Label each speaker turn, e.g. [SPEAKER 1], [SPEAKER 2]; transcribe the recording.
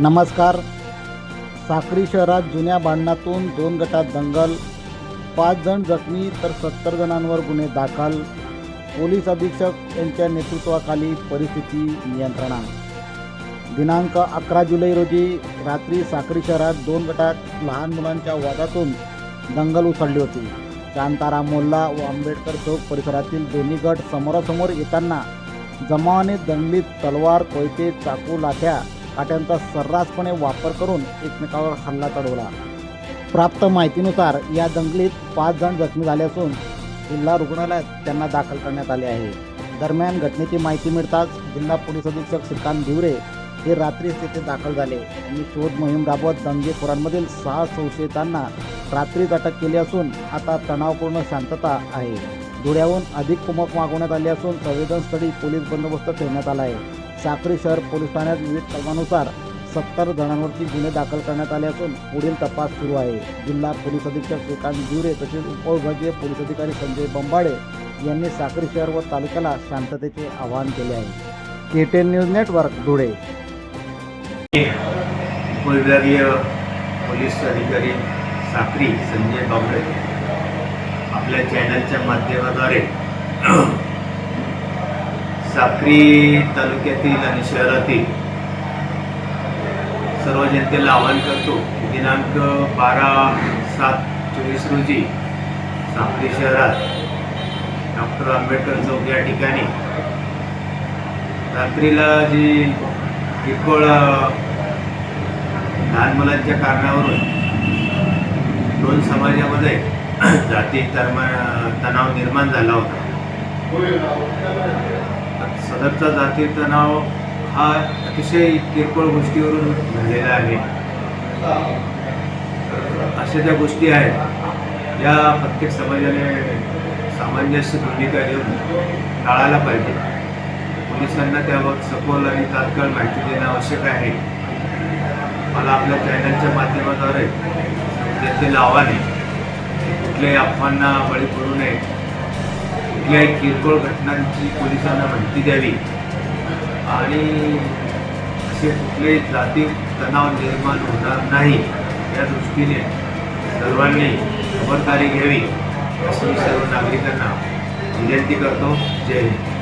[SPEAKER 1] नमस्कार. साक्री शहरात जुन्या भांडणातून दोन गटात दंगल पाच जण जखमी तर सत्तर जणांवर गुन्हे दाखल. पोलीस अधीक्षक यांच्या नेतृत्वाखाली परिस्थिती नियंत्रणा दिनांक अकरा जुलै रोजी रात्री साक्री शहरात दोन गटात लहान मुलांच्या वादातून दंगल उसळली होती. शांतारा मोल्ला व आंबेडकर चौक परिसरातील दोन्ही गट समोरासमोर येताना जमावाने दंगलीत तलवार कोयते चाकू लाथ्या काट्यांचा सर्रासपणे वापर करून एकमेकावर हल्ला चढवला. प्राप्त माहितीनुसार या दंगलीत पाच जण जखमी झाले असून जिल्हा रुग्णालयात त्यांना दाखल करण्यात आले आहे. दरम्यान घटनेची माहिती मिळताच जिल्हा पोलीस अधीक्षक श्रीकांत धिवरे हे रात्रीच तेथे दाखल झाले. आणि शोध मोहीम राबवत दंगेखोरांमधील सहा संशयितांना रात्रीच अटक केली असून आता तणावपूर्ण शांतता आहे. धुळ्याहून अधिक कुमक मागवण्यात आली असून संवेदनस्थळी पोलीस बंदोबस्त ठेवण्यात आला आहे. साक्री शहर पोलीस ठाण्यात विविध कलमानुसार सत्तर जणांवरती गुन्हे दाखल करण्यात आले असून पुढील तपास सुरू आहे. जिल्हा पोलीस अधीक्षक श्रीकांत जुरे तसेच उपविभागीय पोलीस अधिकारी संजय बंबाडे यांनी साक्री शहर व तालुक्याला शांततेचे आवाहन केले आहे. K ten news network Dhule.
[SPEAKER 2] उपविभागीय पोलीस अधिकारी साक्री संजय बाबळे आपल्या चॅनलच्या माध्यमाद्वारे साक्री तालुक्यातील आणि शहरातील सर्व जनतेला आवाहन करतो दिनांक बारा सात चोवीस रोजी साक्री शहरात डॉक्टर आंबेडकर चौक या ठिकाणी रात्रीला जी किरकोळ लहान मुलांच्या कारणावरून दोन समाजामध्ये जाती धर्म तणाव निर्माण झाला होता. सदरचा जाती तणाव हा अतिशय किरकोळ गोष्टीवरून झालेला आहे. अशा ज्या गोष्टी आहेत या प्रत्येक समाजाने सामंजस्य भूमिका घेऊन टाळायला पाहिजे. पोलिसांना त्याबाबत सखोल आणि तात्काळ माहिती देणं आवश्यक आहे. मला आपल्या चॅनलच्या माध्यमाद्वारे जनतेला आव्हान आहे कुठल्याही अफवांना बळी पडू नये. कुठल्याही किरकोळ घटनांची पोलिसांना माहिती द्यावी? आणि असे कुठलेही जाती तणाव निर्माण होणार नाही. या दृष्टीने सर्वांनी खबरदारी घ्यावी अशी मी सर्व नागरिकांना विनंती करतो. जय हिंद.